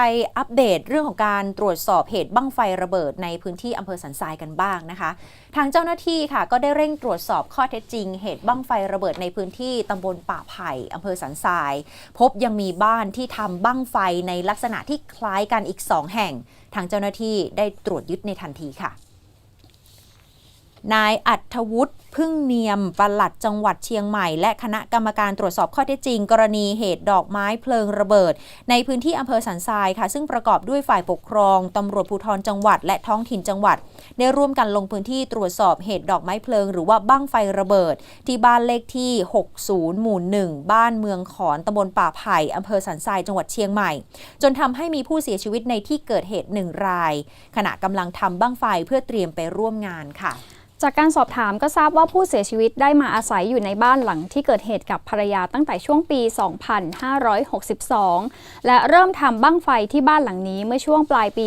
ไปอัปเดตเรื่องของการตรวจสอบเหตุบั้งไฟระเบิดในพื้นที่อำเภอสันทรายกันบ้างนะคะ ทางเจ้าหน้าที่ค่ะก็ได้เร่งตรวจสอบข้อเท็จจริง เหตุบั้งไฟระเบิดในพื้นที่ตำบลป่าไผ่อำเภอสันทราย พบยังมีบ้านที่ทำบั้งไฟในลักษณะที่คล้ายกันอีก 2 แห่ง ทางเจ้าหน้าที่ได้ตรวจยึดในทันทีค่ะ นายอัธวุฒิ พึ่งเนียมปลัดจังหวัดเชียงใหม่ และคณะกรรมการตรวจสอบข้อเท็จจริง กรณีเหตุดอกไม้เพลิงระเบิด ในพื้นที่อำเภอสันทรายค่ะ ซึ่งประกอบด้วยฝ่ายปกครองตำรวจภูธรจังหวัด และท้องถิ่นจังหวัด ได้ร่วมกันลงพื้นที่ตรวจสอบเหตุดอกไม้เพลิง หรือว่าบั้งไฟระเบิด ที่บ้านเลขที่ 60 หมู่ 1 บ้านเมืองขอนตำบลป่าไผ่อำเภอสันทรายจังหวัดเชียงใหม่ จนทำให้มีผู้เสียชีวิตในที่เกิดเหตุหนึ่งราย ขณะกำลังทำบั้งไฟเพื่อเตรียมไปร่วมงานค่ะ จากการสอบถามก็ทราบว่าผู้เสียชีวิตได้มาอาศัยอยู่ในบ้านหลังที่เกิดเหตุกับภรรยาตั้งแต่ช่วงปี 2562 และเริ่มทำบั้งไฟที่บ้านหลังนี้เมื่อช่วงปลายปี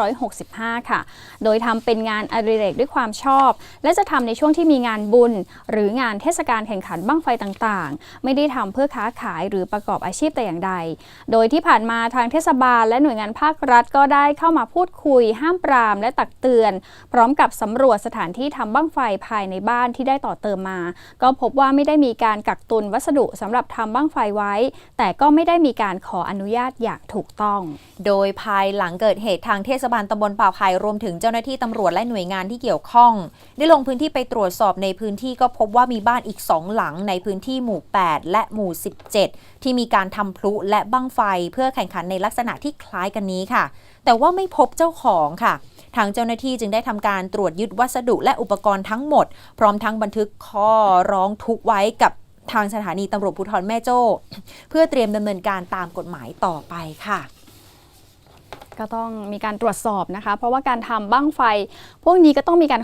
2565 ค่ะ โดยทำเป็นงานอดิเรกด้วยความชอบ และจะทำในช่วงที่มีงานบุญ หรืองานเทศกาลแข่งขันบั้งไฟต่างๆ ไม่ได้ทำเพื่อค้าขายหรือประกอบอาชีพแต่อย่างใด โดยที่ผ่านมาทางเทศบาล และหน่วยงานภาครัฐก็ได้เข้ามาพูดคุย ห้ามปราม และตักเตือน พร้อมกับสำรวจสถานที่ทำบั้งไฟภายในบ้านที่ได้ต่อเติมมา ก็พบว่าไม่ได้มีการกักตุนวัสดุสำหรับทำบั้งไฟไว้ แต่ก็ไม่ได้มีการขออนุญาตอย่างถูกต้อง โดยภายหลังเกิดเหตุทางเทศบาลตำบลป่าไผ่รวมถึงเจ้าหน้าที่ตำรวจและหน่วยงานที่เกี่ยวข้อง ได้ลงพื้นที่ไปตรวจสอบในพื้นที่ก็พบว่ามีบ้านอีก2หลังในพื้นที่หมู่ 8 และหมู่ 17 ที่มีการทำพลุและบั้งไฟ เพื่อแข่งขันในลักษณะที่คล้ายกันนี้ค่ะ แต่ว่าไม่พบเจ้าของค่ะ ทางเจ้าหน้าที่จึงได้ทำการตรวจยึดวัสดุและอุปกรณ์ทั้งหมด พร้อมทั้งบันทึกข้อร้องทุกข์ไว้กับทางสถานีตำรวจภูธรแม่โจ้ เพื่อเตรียมดำเนินการตามกฎหมายต่อไปค่ะก็ต้องมีการตรวจสอบนะคะ เพราะว่าการทำบ้างไฟ พวกนี้ก็ต้องมีการ